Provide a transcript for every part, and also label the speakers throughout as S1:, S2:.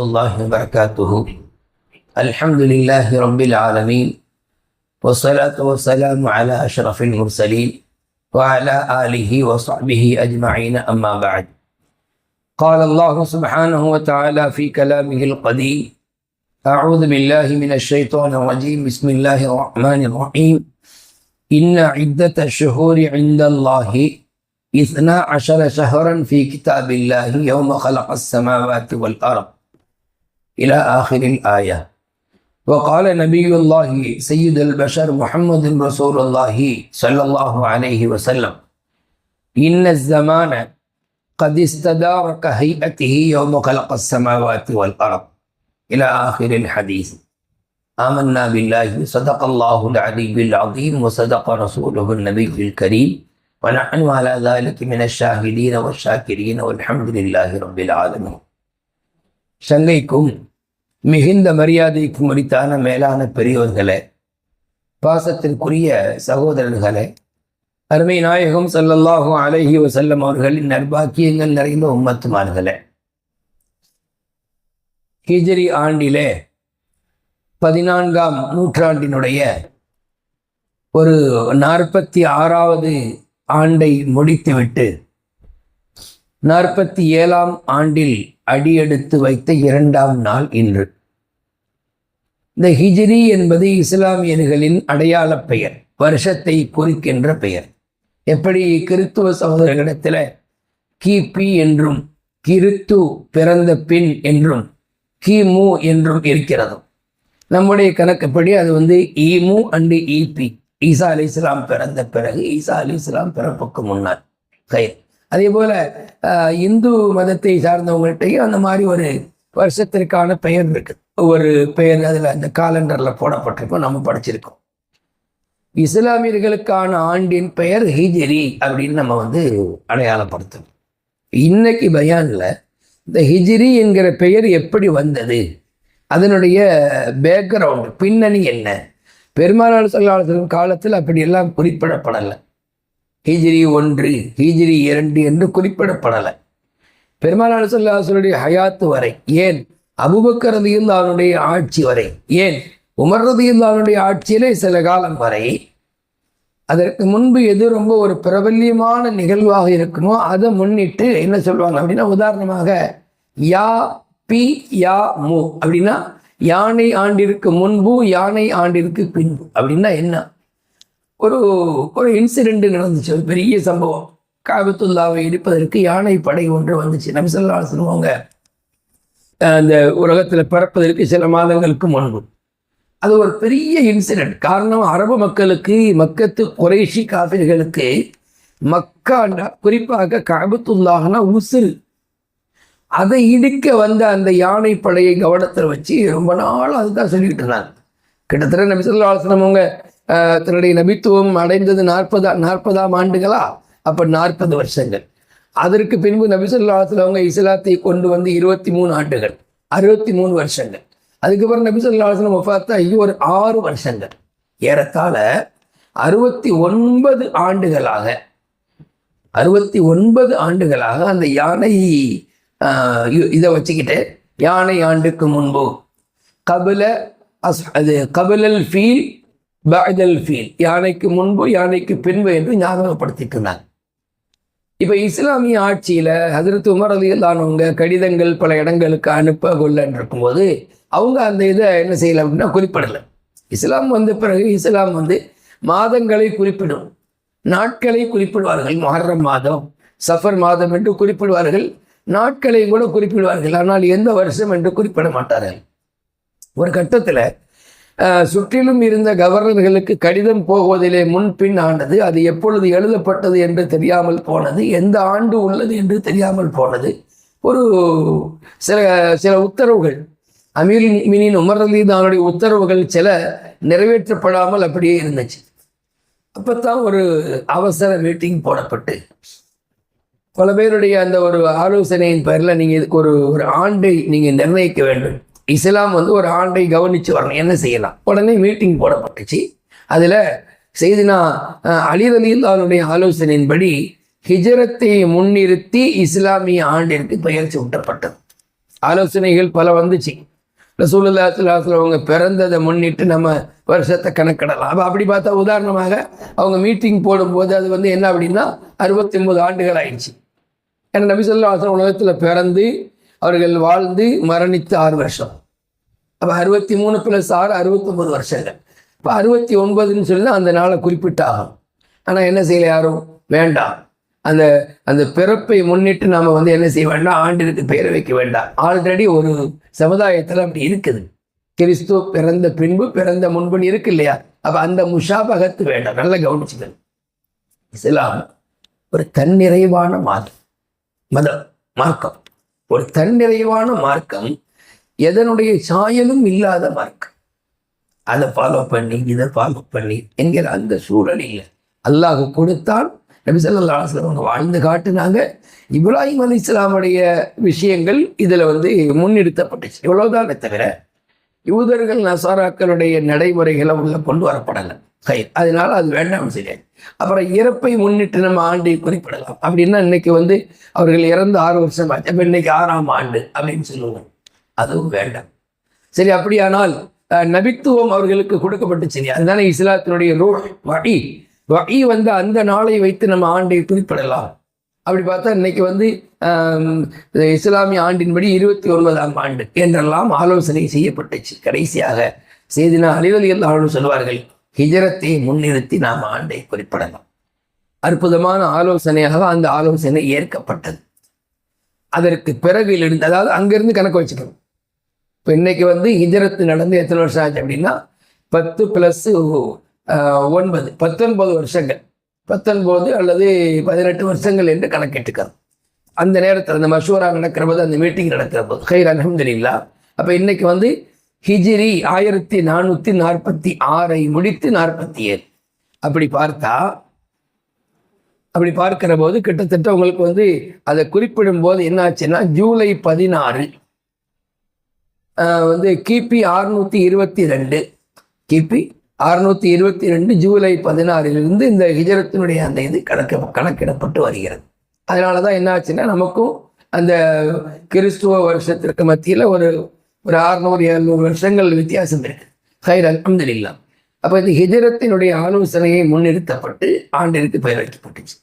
S1: الله وبركاته الحمد لله رب العالمين والصلاة والسلام على أشرف المرسلين وعلى آله وصحبه أجمعين أما بعد قال الله سبحانه وتعالى في كلامه القديم أعوذ بالله من الشيطان الرجيم بسم الله الرحمن الرحيم إن عدة الشهور عند الله إثنا عشر شهرا في كتاب الله يوم خلق السماوات والأرض إلى آخر الآية وقال نبي الله سيد البشر محمد رسول الله صلى الله عليه وسلم إن الزمان قد استدار كهيئته يوم خلق السماوات والأرض إلى آخر الحديث آمنا بالله صدق الله العلي العظيم وصدق رسوله النبي الكريم ونحن على ذلك من الشاهدين والشاكرين والحمد لله رب العالمين சங்கைக்கும் மிகுந்த மரியாதைக்கு உரித்தான மேலான பெரியோர்களே பாசத்திற்குரிய சகோதரர்களே அருமை நாயகம் சல்லல்லாஹு அலைஹி வஸல்லம் அவர்களின் நற்பாக்கியங்கள் நிறைந்த உம்மத்துமார்களே. ஹிஜரி ஆண்டிலே பதினான்காம் நூற்றாண்டினுடைய ஒரு நாற்பத்தி ஆறாவது ஆண்டை முடித்துவிட்டு நாற்பத்தி ஏழாம் ஆண்டில் அடியெடுத்து வைத்த இரண்டாம் நாள் இன்று. இந்த ஹிஜ்ரி என்பது இஸ்லாமியர்களின் அடையாள பெயர் வருஷத்தை குறிக்கின்ற பெயர். எப்படி கிறித்துவ சகோதரர்களிடத்தில் கிபி என்றும் கிறித்து பிறந்த பின் என்றும் கிமு என்றும் இருக்கிறது நம்முடைய கணக்குப்படி அது வந்து ஈமு அண்டு ஈபி ஈசா அலி இஸ்லாம் பிறந்த பிறகு ஈசா அலி இஸ்லாம் பிறப்புக்கு முன்னார் கயிர் அதே போல இந்து மதத்தை சார்ந்தவங்கள்ட்டையும் அந்த மாதிரி ஒரு வருஷத்திற்கான பெயர் இருக்குது ஒரு பெயர் அதில் அந்த காலண்டரில் போடப்பட்டிருக்கும் நம்ம படிச்சிருக்கோம். இஸ்லாமியர்களுக்கான ஆண்டின் பெயர் ஹிஜரி அப்படின்னு நம்ம வந்து அடையாளப்படுத்தணும் இன்னைக்கு பயான்ல இந்த ஹிஜ்ரி என்கிற பெயர் எப்படி வந்தது? அதனுடைய பேக்ரவுண்ட் பின்னணி என்ன? பெருமானார் சொல்லாளர்களின் காலத்தில் அப்படியெல்லாம் குறிப்பிடப்படலை. ஹிஜ்ரி ஒன்று ஹிஜ்ரி இரண்டு என்று குறிப்பிடப்படலை. பெருமானார் சொல்லாசனுடைய ஹயாத்து வரை ஏன்? அபுபக்கர் ரதியுல்லானுடைய ஆட்சி வரை. ஏன்? உமர் ரதியுல்லானுடைய ஆட்சியிலே சில காலம் வரை அதற்கு முன்பு எது ரொம்ப ஒரு பிரபல்யமான நிகழ்வாக இருக்குமோ அதை முன்னிட்டு என்ன சொல்லுவாங்க அப்படின்னா உதாரணமாக யா பி யா மு அப்படின்னா யானை ஆண்டிற்கு முன்பு யானை ஆண்டிற்கு பின்பு அப்படின்னா என்ன? ஒரு ஒரு இன்சிடெண்ட் நடந்துச்சு ஒரு பெரிய சம்பவம். காபத்துல்லாவை இடிப்பதற்கு யானை படை ஒன்று வந்துச்சு. நபிசல்லா சொல்லுவாங்க அந்த உலகத்தில் பிறப்பதற்கு சில மாதங்களுக்கும் ஆகும். அது ஒரு பெரிய இன்சிடென்ட் காரணம் அரபு மக்களுக்கு மக்கத்து குறைஷி காபிர்களுக்கு மக்கா குறிப்பாக கபத்துள்ளாகனா உசுறு அதை இடிக்க வந்த அந்த யானை படையை கவனத்தில் வச்சு ரொம்ப நாள் அதுதான் சொல்லிட்டு இருந்தாங்க. கிட்டத்தட்ட நபி சொல்லா ஆலோசனம் அவங்க தன்னுடைய நபித்துவம் அடைந்தது நாற்பதா நாற்பதாம் ஆண்டுகளா? அப்போ நாற்பது வருஷங்கள். அதற்கு பின்பு நபி அவங்க இஸ்லாத்தை கொண்டு வந்து இருபத்தி மூணு ஆண்டுகள் அறுபத்தி மூணு வருஷங்கள். அதுக்கப்புறம் நபி பார்த்தா ஆலோசனம் ஒரு ஆறு வருஷங்கள். ஏறத்தாழ அறுபத்தி ஒன்பது ஆண்டுகளாக அறுபத்தி ஒன்பது ஆண்டுகளாக அந்த யானை இதை வச்சுக்கிட்டு யானை ஆண்டுக்கு முன்பு கபில அஸ் அது கபிலல் ஃபீல் பஅதல் ஃபீல் யானைக்கு முன்பு யானைக்கு பின்பு என்று ஞாபகப்படுத்திட்டு இருந்தாங்க. இப்போ இஸ்லாமிய ஆட்சியில் ஹசரத் உமர் அலியல்லானவங்க கடிதங்கள் பல இடங்களுக்கு அனுப்ப கொள்ளன்னு இருக்கும்போது அவங்க அந்த இதை என்ன செய்யலை அப்படின்னா குறிப்பிடலை. இஸ்லாம் வந்த பிறகு இஸ்லாம் வந்து மாதங்களை குறிப்பிடும். நாட்களை குறிப்பிடுவார்கள். மொஹர்ரம் மாதம் சஃபர் மாதம் என்று குறிப்பிடுவார்கள். நாட்களையும் கூட குறிப்பிடுவார்கள். ஆனால் எந்த வருஷம் என்று குறிப்பிட மாட்டார்கள். ஒரு கட்டத்தில் சுற்றிலும் இருந்த கவர்னர்களுக்கு கடிதம் போவதிலே முன்பின் ஆனது அது எப்பொழுது எழுதப்பட்டது என்று தெரியாமல் போனது எந்த ஆண்டு உள்ளது என்று தெரியாமல் போனது. ஒரு சில சில உத்தரவுகள். அமீர் மினின் உமர் அலிதானுடைய உத்தரவுகள் சில நிறைவேற்றப்படாமல் அப்படியே இருந்துச்சு. அப்பத்தான் ஒரு அவசர மீட்டிங் போடப்பட்டு. பல பேருடைய அந்த ஒரு ஆலோசனையின் பேரில் நீங்கள் இதுக்கு ஒரு ஒரு ஆண்டை நீங்கள் நிர்ணயிக்க வேண்டும். இஸ்லாம் வந்து ஒரு ஆண்டை கவனித்து வரணும். என்ன செய்யலாம்? உடனே மீட்டிங் போடப்பட்டுச்சு. அதில் செய்தினா அலிரலியில் அவனுடைய ஆலோசனையின்படி ஹிஜரத்தை முன்னிறுத்தி இஸ்லாமிய ஆண்டிற்கு பெயர் சூட்டப்பட்டது ஆலோசனைகள் பல வந்துச்சு. ரசூலுல்லாஹில் அவங்க பிறந்ததை முன்னிட்டு நம்ம வருஷத்தை கணக்கிடலாம். அப்போ அப்படி பார்த்தா உதாரணமாக அவங்க மீட்டிங் போடும்போது அது வந்து என்ன அப்படின்னா அறுபத்தி ஒன்பது ஆண்டுகள் ஆயிடுச்சு. ஏன்னா நபி உலகத்தில் பிறந்து அவர்கள் வாழ்ந்து மரணித்து ஆறு வருஷம். அப்போ அறுபத்தி மூணு ப்ளஸ் ஆறு அறுபத்தொம்பது வருஷங்கள். இப்போ அறுபத்தி ஒன்பதுன்னு சொல்லி அந்த நாளை குறிப்பிட்டாகும். ஆனால் என்ன செய்யல யாரும்? வேண்டாம். அந்த அந்த பிறப்பை முன்னிட்டு நாம் வந்து என்ன செய்ய வேண்டாம்? ஆண்டிற்கு பெயர் வைக்க வேண்டாம். ஆல்ரெடி ஒரு சமுதாயத்தில் அப்படி இருக்குது. கிறிஸ்து பிறந்த பின்பு பிறந்த முன்புன்னு இருக்கு இல்லையா? அப்போ அந்த முஷாபகத்து வேண்டாம். நல்லா கவனிச்சுக்கணும். இஸ்லாம் ஒரு தன்னிறைவான மாதம். மதம் மார்க்கம். ஒரு தன்னிறைவான மார்க்கம் எதனுடைய சாயலும் இல்லாத மார்க்கம். அதை ஃபாலோ பண்ணி இதை ஃபாலோ பண்ணி என்கிற அந்த சூழல் இல்லை அல்லாஹ் கொடுத்தான். நபி சொல்லா அவங்க வாழ்ந்து காட்டுனாங்க. இப்ராஹிம் அலி இஸ்லாமுடைய விஷயங்கள் இதில் வந்து முன்னிறுத்தப்பட்டுச்சு. இவ்வளோதானே தவிர யூதர்கள் நசாராக்களுடைய நடைமுறைகளை உள்ள கொண்டு வரப்படலை. கை அதனால அது வேண்டாம் சரியாது அப்புறம் இறப்பை முன்னிட்டு நம்ம ஆண்டை குறிப்பிடலாம். அப்படின்னா இன்னைக்கு வந்து அவர்கள் இறந்து ஆறு வருஷம் ஆச்சு. அப்போ இன்னைக்கு ஆறாம் ஆண்டு அப்படின்னு சொல்லுவாங்க அதுவும் வேண்டாம். சரி அப்படியானால் நபித்துவம் அவர்களுக்கு கொடுக்கப்பட்டுச்சு அதுதானே இஸ்லாத்தினுடைய ரூ வகி. வகி வந்து அந்த நாளை வைத்து நம்ம ஆண்டை குறிப்பிடலாம். அப்படி பார்த்தா இன்னைக்கு வந்து இஸ்லாமிய ஆண்டின்படி இருபத்தி ஒன்பதாம் ஆண்டு என்றெல்லாம் ஆலோசனை செய்யப்பட்டுச்சு. கடைசியாக செய்தினா அலிவலி எல்லாரும் சொல்வார்கள் ஹிஜரத்தை முன்னிறுத்தி நாம் ஆண்டை குறிப்பிடலாம் அற்புதமான ஆலோசனையாக அந்த ஆலோசனை ஏற்கப்பட்டது. அதற்கு பிறகு இருந்து அதாவது அங்கிருந்து கணக்கு வச்சுக்கணும். இப்போ இன்னைக்கு வந்து ஹிஜரத்து நடந்து எத்தனை வருஷம் ஆச்சு அப்படின்னா பத்து ப்ளஸ் ஒன்பது பத்தொன்பது வருஷங்கள். பத்தொன்பது அல்லது பதினெட்டு வருஷங்கள் என்று கணக்கிட்டுக்கிறது அந்த நேரத்தில் அந்த மஷூரா நடக்கிற போது அந்த மீட்டிங் நடக்கிற போது ஹைர் அலமதுல்லா அப்போ இன்னைக்கு வந்து ஹிஜிரி ஆயிரத்தி நானூற்றி நாற்பத்தி ஆறை முடித்து நாற்பத்தி ஏழு அப்படி பார்த்தா அப்படி பார்க்கிற போது கிட்டத்தட்ட உங்களுக்கு வந்து அதை குறிப்பிடும் போது என்னாச்சுன்னா ஜூலை பதினாறு வந்து கிபி ஆறுநூற்றி இருபத்தி ரெண்டு. கிபி அறுநூற்றி இருபத்தி ரெண்டு ஜூலை பதினாறிலிருந்து இந்த ஹிஜரத்தினுடைய அந்த இது கணக்கு கணக்கிடப்பட்டு வருகிறது. அதனால தான் என்னாச்சுன்னா நமக்கும் அந்த கிறிஸ்துவ வருஷத்திற்கு மத்தியில் ஒரு ஒரு அறுநூறு எழுநூறு வருஷங்கள் வித்தியாசம் இருக்கு. ஹைர் அலமதுல்லா அப்போ இந்த ஹிஜரத்தினுடைய ஆலோசனையை முன்னிறுத்தப்பட்டு ஆண்டிற்கு பெயர் வைக்கப்பட்டுச்சு.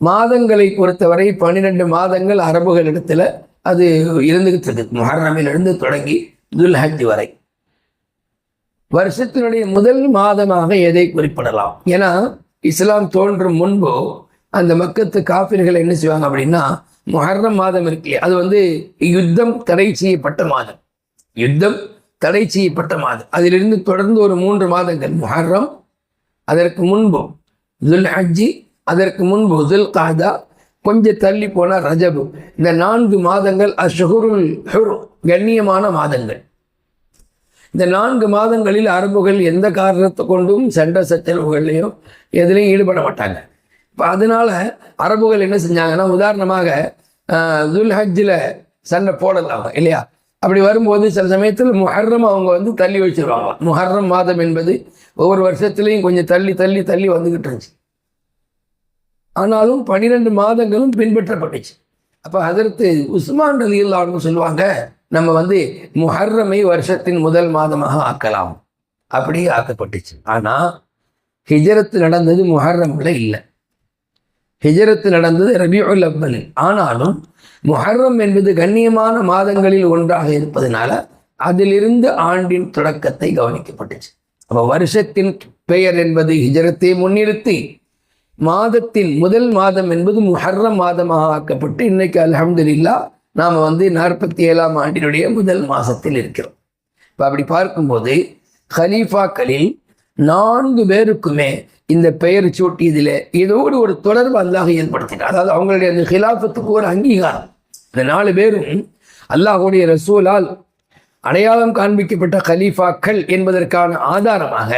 S1: மாதங்களை பொறுத்தவரை பன்னிரெண்டு மாதங்கள் அரபுகளிடத்தில் அது இருந்துகிட்டு இருக்கு. மஹரமிலிருந்து தொடங்கி துல்ஹஜ் வரை. வருஷத்தினுடைய முதல் மாதமாக எதை குறிப்பிடலாம்? ஏன்னா இஸ்லாம் தோன்றும் முன்பு அந்த மக்கத்து காப்பீர்கள் என்ன செய்வாங்க அப்படின்னா மொஹர்ரம் மாதம் இருக்கு அது வந்து யுத்தம் தடை செய்யப்பட்ட மாதம். யுத்தம் தடை செய்யப்பட்ட மாதம். அதிலிருந்து தொடர்ந்து ஒரு மூன்று மாதங்கள். மொஹர்ரம் அதற்கு முன்பு துல் ஹஜ்ஜி அதற்கு முன்பு துல் காதா கொஞ்சம் தள்ளி போனால் ரஜபு. இந்த நான்கு மாதங்கள் அஷுருல் கண்ணியமான மாதங்கள். இந்த நான்கு மாதங்களில் அரபுகள் எந்த காரணத்தை கொண்டும் சண்டை சச்சரவுகள்லையும் எதுலையும் ஈடுபட மாட்டாங்க. இப்போ அதனால அரபுகள் என்ன செஞ்சாங்கன்னா உதாரணமாக துல் ஹஜ்ஜில் சண்டை போடலாம் இல்லையா? அப்படி வரும்போது சில சமயத்தில் முஹர்ரம் அவங்க வந்து தள்ளி வச்சுருவாங்க. முஹர்ரம் மாதம் என்பது ஒவ்வொரு வருஷத்துலேயும் கொஞ்சம் தள்ளி தள்ளி தள்ளி வந்துக்கிட்டு இருந்துச்சு. ஆனாலும் பன்னிரெண்டு மாதங்களும் பின்பற்றப்பட்டுச்சு. அப்போ அதற்கு உஸ்மான் ரலி அவங்க சொல்லுவாங்க நம்ம வந்து முஹர்ரமை வருஷத்தின் முதல் மாதமாக ஆக்கலாம். அப்படியே ஆக்கப்பட்டுச்சு. ஆனால் ஹிஜரத்து நடந்தது முஹர்ரமில் இல்லை. ஹிஜரத்து நடந்தது ரபியுல் அவ்வலில். ஆனாலும் முஹர்ரம் என்பது கண்ணியமான மாதங்களில் ஒன்றாக இருப்பதனால அதிலிருந்து ஆண்டின் தொடக்கத்தை கவனிக்கப்பட்டுச்சு. அப்போ வருஷத்தின் பெயர் என்பது ஹிஜரத்தை முன்னிறுத்தி மாதத்தின் முதல் மாதம் என்பது முஹர்ரம் மாதமாக ஆக்கப்பட்டு இன்னைக்கு அலமதுல்லா நாம் வந்து நாற்பத்தி ஏழாம் ஆண்டினுடைய முதல் மாதத்தில் இருக்கிறோம். இப்போ அப்படி பார்க்கும்போது ஹலீஃபாக்களில் நான்கு பேருக்குமே இந்த பெயர் சூட்டியதில் இதோடு ஒரு தொடர்பு அல்லாஹ் ஏற்படுத்தினார். அதாவது அவங்களுடைய அந்த ஹிலாஃபத்துக்கு ஒரு அங்கீகாரம். இந்த நாலு பேரும் அல்லாஹுடைய ரசூலால் அடையாளம் காண்பிக்கப்பட்ட கலீஃபாக்கள் என்பதற்கான ஆதாரமாக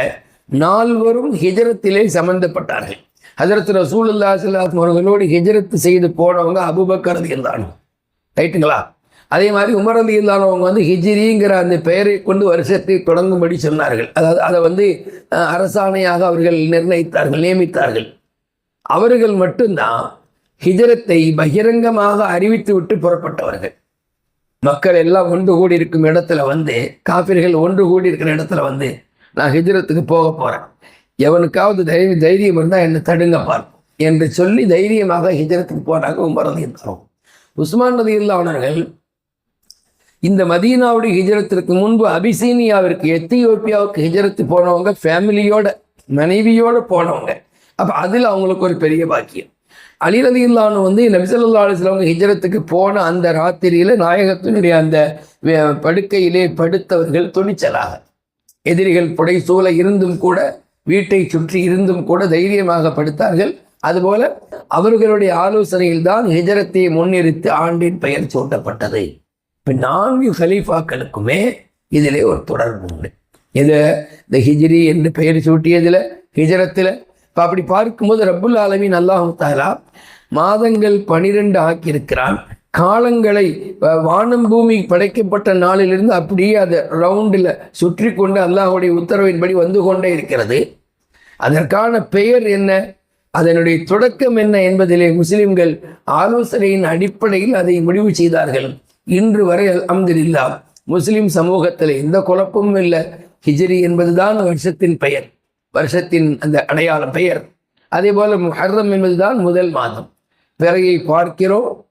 S1: நால்வரும் ஹிஜரத்திலே சம்பந்தப்பட்டார்கள். ஹஜரத் ரசூலுல்லா சொல்லாத் அவர்களோடு ஹிஜரத்து செய்து போனவங்க அபுபக்கரது இருந்தாலும் ரைட்டுங்களா? அதே மாதிரி உமர் அலி இல்லாதவங்க வந்து ஹிஜிரிங்கிற அந்த பெயரை கொண்டு வருஷத்தை தொடங்கும்படி சொன்னார்கள். அதாவது அதை வந்து அரசாணையாக அவர்கள் நிர்ணயித்தார்கள் நியமித்தார்கள். அவர்கள் மட்டும்தான் ஹிஜரத்தை பகிரங்கமாக அறிவித்து விட்டு புறப்பட்டவர்கள். மக்கள் எல்லாம் ஒன்று கூடி இருக்கும் இடத்துல வந்து காபிர்கள் ஒன்று கூடி இருக்கிற இடத்துல வந்து நான் ஹிஜரத்துக்கு போக போகிறேன் எவனுக்காவது தைரியம் தைரியம் இருந்தால் என்னை தடுங்க பார்ப்போம். என்று சொல்லி தைரியமாக ஹிஜரத்துக்கு போனாங்க உமர் ரதி உஸ்மான் நதி அவர்கள் இந்த மதீனாவுடைய ஹிஜரத்திற்கு முன்பு அபிசீனியாவிற்கு எத்தியோப்பியாவுக்கு ஹிஜரத்து போனவங்க ஃபேமிலியோட மனைவியோட போனவங்க. அப்போ அதில் அவங்களுக்கு ஒரு பெரிய பாக்கியம். அலிரதி இல்லான்னு வந்து நபிசல்லா அலிஸ்லவங்க ஹிஜரத்துக்கு போன அந்த ராத்திரியில் நாயகத்தினுடைய அந்த படுக்கையிலே படுத்தவர்கள் துணிச்சலாக எதிரிகள் புடை சூழ இருந்தும் கூட வீட்டை சுற்றி இருந்தும் கூட தைரியமாக படுத்தார்கள். அதுபோல அவர்களுடைய ஆலோசனையில் தான் ஹிஜரத்தை முன்னிறுத்தி ஆண்டின் பெயர் சூட்டப்பட்டது. இப்போ நான்கு ஹலீஃபாக்களுக்குமே இதிலே ஒரு தொடர்பு உண்டு. இது இந்த ஹிஜ்ரி என்று பெயர் சூட்டியதில் ஹிஜரத்தில். இப்போ அப்படி பார்க்கும்போது ரப்புல் ஆலமீன் அல்லாஹு தாலா மாதங்கள் பனிரெண்டு ஆக்கியிருக்கிறான். காலங்களை வானம் பூமி படைக்கப்பட்ட நாளிலிருந்து அப்படியே அதை ரவுண்டில் சுற்றி கொண்டு அல்லாஹுடைய உத்தரவின்படி வந்து கொண்டே இருக்கிறது. அதற்கான பெயர் என்ன? அதனுடைய தொடக்கம் என்ன என்பதிலே முஸ்லிம்கள் ஆலோசனையின் அடிப்படையில் அதை முடிவு செய்தார்கள். இன்று வரை அம்தில்லா முஸ்லிம் சமூகத்தில் எந்த குழப்பமும் இல்லை. ஹிஜ்ரி என்பதுதான் வருஷத்தின் பெயர். வருஷத்தின் அந்த அடையாள பெயர். அதே போல முஹர்ரம் என்பதுதான் முதல் மாதம். பிறையை பார்க்கிறோம்.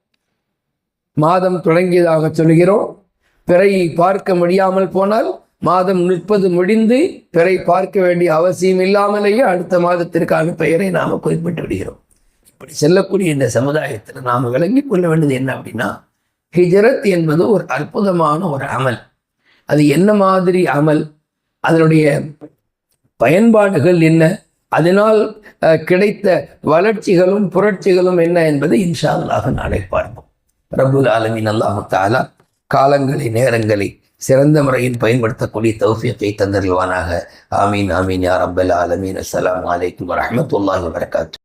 S1: மாதம் தொடங்கியதாக சொல்கிறோம் பிறையை பார்க்க முடியாமல் போனால் மாதம் முப்பது முடிந்து பிறை பார்க்க வேண்டிய அவசியம் இல்லாமலேயே அடுத்த மாதத்திற்கான பெயரை நாம் குறிப்பிட்டு விடுகிறோம். இப்படி செல்லக்கூடிய இந்த சமுதாயத்தில் நாம் விளங்கி கொள்ள வேண்டியது என்ன அப்படின்னா ஹிஜரத் என்பது ஒரு அற்புதமான ஒரு அமல். அது என்ன மாதிரி அமல்? அதனுடைய பயன்பாடுகள் என்ன? அதனால் கிடைத்த வளர்ச்சிகளும் புரட்சிகளும் என்ன என்பதை இன்ஷா அல்லாஹ் நாளை பார்ப்போம். ரபுல் ஆலமின் அல்லாஹு தாலா காலங்களை நேரங்களை சிறந்த முறையில் பயன்படுத்தக்கூடிய தௌஃபியத்தை தந்தருவானாக ஆமீன் ஆமீன் யார் அப்பல் ஆலமீன். அஸ்லாம் வலைக்கம் வரஹ்மத்துல்லாஹி வரகாத்து